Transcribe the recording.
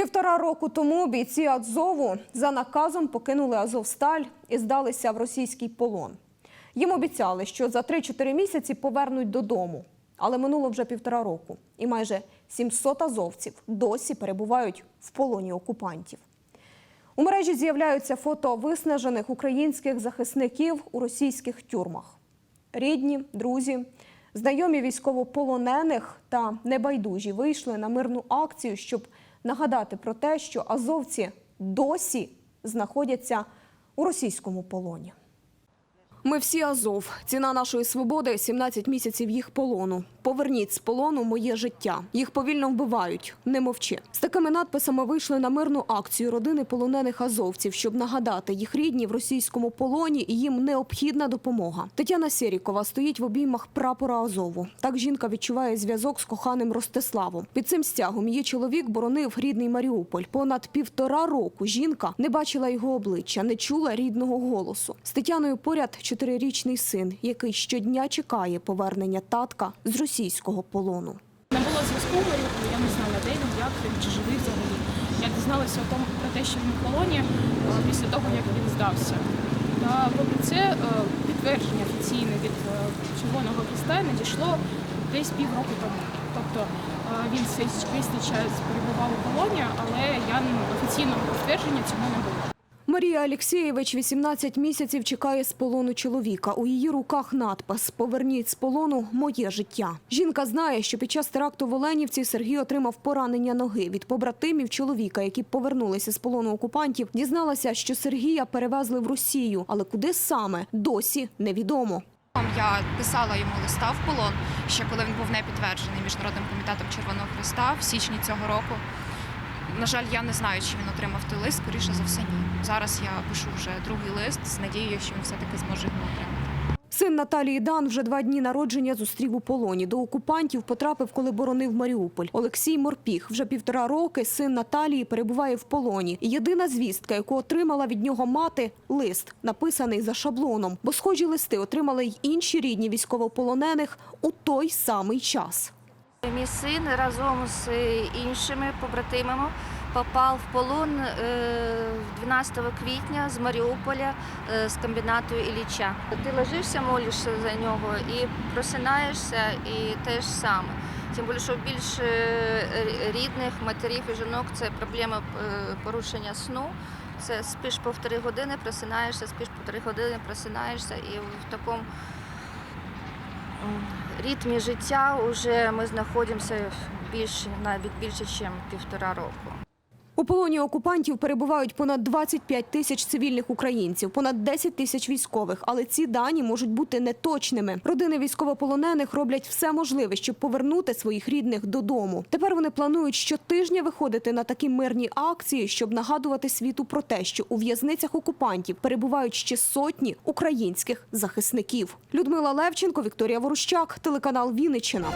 Півтора року тому бійці Азову за наказом покинули Азовсталь і здалися в російський полон. Їм обіцяли, що за 3-4 місяці повернуть додому. Але минуло вже півтора року, і майже 700 азовців досі перебувають в полоні окупантів. У мережі з'являються фото виснажених українських захисників у російських тюрмах. Рідні, друзі, знайомі військовополонених та небайдужі вийшли на мирну акцію, щоб нагадати про те, що азовці досі знаходяться у російському полоні. Ми всі Азов. Ціна нашої свободи 17 місяців їх полону. Поверніть з полону моє життя. Їх повільно вбивають. Не мовчи. З такими надписами вийшли на мирну акцію родини полонених азовців, щоб нагадати їх рідні в російському полоні і їм необхідна допомога. Тетяна Сєрікова стоїть в обіймах прапора Азову. Так жінка відчуває зв'язок з коханим Ростиславом. Під цим стягом її чоловік боронив рідний Маріуполь. Понад півтора року жінка не бачила його обличчя, не чула рідного голосу. З Тетяною поряд чотирирічний син, який щодня чекає повернення татка з російського полону. Не було зв'язку я не знала, де він, як він, чи живий взагалі. Я дізналася про те, що він в полоні е, після того, як він здався. Та попри це е, підтвердження офіційне від е, Червоного Христа надійшло десь півроку тому. Тобто він весь час перебував у полоні, але я офіційного підтвердження цього не було. Марія Алєксєєвич 18 місяців чекає з полону чоловіка. У її руках надпис Поверніть з полону моє життя. Жінка знає, що під час теракту в Оленівці Сергій отримав поранення ноги від побратимів чоловіка, які повернулися з полону окупантів. Дізналася, що Сергія перевезли в Росію, але куди саме досі невідомо. Я писала йому листа в полон, ще коли він був не підтверджений міжнародним комітетом Червоного Христа в січні цього року. На жаль, я не знаю, чи він отримав той лист, скоріше за все, ні. Зараз я пишу вже другий лист з надією, що він все-таки зможе його отримати. Син Наталії Дан вже два дні народження зустрів у полоні. До окупантів потрапив, коли боронив Маріуполь. Олексій Морпіх вже півтора роки син Наталії перебуває в полоні. Єдина звістка, яку отримала від нього мати – лист, написаний за шаблоном. Бо схожі листи отримали й інші рідні військовополонених у той самий час. Мій син разом з іншими побратимами попав в полон е, 12 квітня з Маріуполя е, з комбінату Ілліча. Ти ложишся, молишся за нього і просинаєшся, і те ж саме. Тим більше, що більше рідних матерів і жінок це проблема е, порушення сну. Це спиш півтори години, просинаєшся, спиш півтори години, просинаєшся, і в такому ритмі життя вже ми знаходимося більше, навіть більше, ніж півтора року. У полоні окупантів перебувають понад 25 тисяч цивільних українців, понад 10 тисяч військових. Але ці дані можуть бути неточними. Родини військовополонених роблять все можливе, щоб повернути своїх рідних додому. Тепер вони планують щотижня виходити на такі мирні акції, щоб нагадувати світу про те, що у в'язницях окупантів перебувають ще сотні українських захисників. Людмила Левченко, Вікторія Ворущак, телеканал Вінниччина.